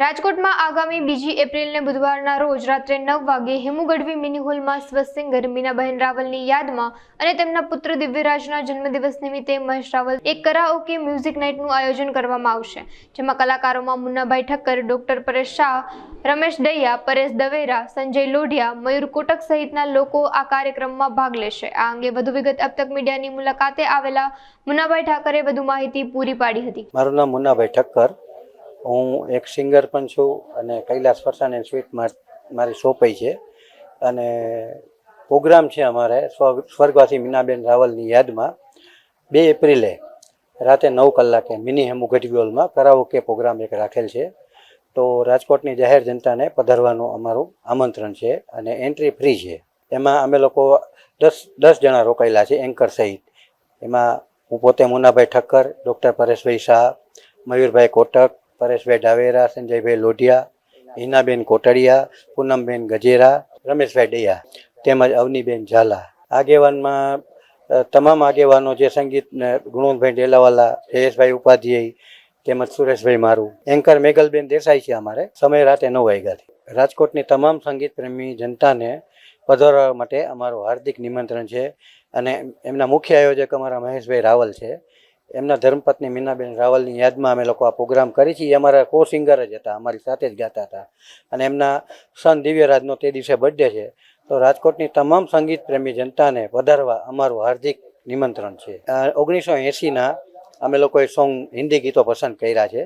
રાજકોટમાં આગામી બીજી એપ્રિલને બુધવારના રોજ રાત્રે નવ વાગે હેમુ ગઢવી મિની હોલમાં સ્વસ્થ મીનાબહેન રાવલની યાદમાં અને તેમના પુત્ર દિવ્યરાજના જન્મદિવસ નિમિત્તે મહેશ રાવલ એક કરાઓકે મ્યુઝિક નાઇટનું આયોજન કરવામાં આવશે, જેમાં કલાકારોમાં મુન્નાભાઈ ઠક્કર, ડોક્ટર પરેશ શાહ, રમેશ દૈયા, પરેશ દવેરા, સંજય લોઢિયા, મયુર કોટક સહિતના લોકો આ કાર્યક્રમમાં ભાગ લેશે. આ અંગે વધુ વિગત અબ તક મીડિયાની મુલાકાતે આવેલા મુન્નાભાઈ ઠાકરે વધુ માહિતી પૂરી પાડી હતી. મારું નામ મુન્નાભાઈ ઠક્કર. હું એક સિંગર પણ છું અને કૈલાસ ફરસાણ એન્ડ સ્વીટ મારી સોંપાઈ છે. અને પ્રોગ્રામ છે અમારે સ્વ, સ્વર્ગવાસી મીનાબેન રાવલની યાદમાં બે એપ્રિલે રાતે નવ કલાકે મિની હેમુ ગઢવી હોલમાં કરાઓકે પ્રોગ્રામ એક રાખેલ છે. તો રાજકોટની જાહેર જનતાને પધારવાનું અમારું આમંત્રણ છે અને એન્ટ્રી ફ્રી છે. એમાં અમે લોકો દસ દસ જણા રોકાયેલા છે એન્કર સહિત. એમાં હું પોતે મુનાભાઈ ઠક્કર ડૉક્ટર પરેશભાઈ શાહ, મયુરભાઈ કોટક પરેશભાઈ ડાવેરા સંજયભાઈ લોઢિયા, હિનાબેન કોટડિયા, પૂનમબેન ગજેરા, રમેશભાઈ ડૈયા તેમજ અવનીબેન ઝાલા. આગેવાનમાં તમામ આગેવાનો જે સંગીત ગુણવંતભાઈ ડેલાવાલા, જયેશભાઈ ઉપાધ્યાય તેમજ સુરેશભાઈ મારું, એન્કર મેઘલબેન દેસાઈ છે અમારે. સમય રાતે નવ વાગ્યાથી. રાજકોટની તમામ સંગીત પ્રેમી જનતાને પધારવા માટે અમારું હાર્દિક નિમંત્રણ છે અને એમના મુખ્ય આયોજક અમારા મહેશભાઈ રાવલ છે. એમના ધર્મપત્ની મીનાબેન રાવલની યાદમાં અમે લોકો આ પ્રોગ્રામ કરી છીએ. અમારા કો સિંગર જ હતા, અમારી સાથે જ ગાતા હતા. અને એમના સન દિવ્યરાજનો તે દિવસે બર્થડે છે. તો રાજકોટની તમામ સંગીત પ્રેમી જનતાને વધારવા અમારું હાર્દિક નિમંત્રણ છે. ઓગણીસો એંસીના અમે લોકોએ સોંગ, હિન્દી ગીતો પસંદ કર્યા છે.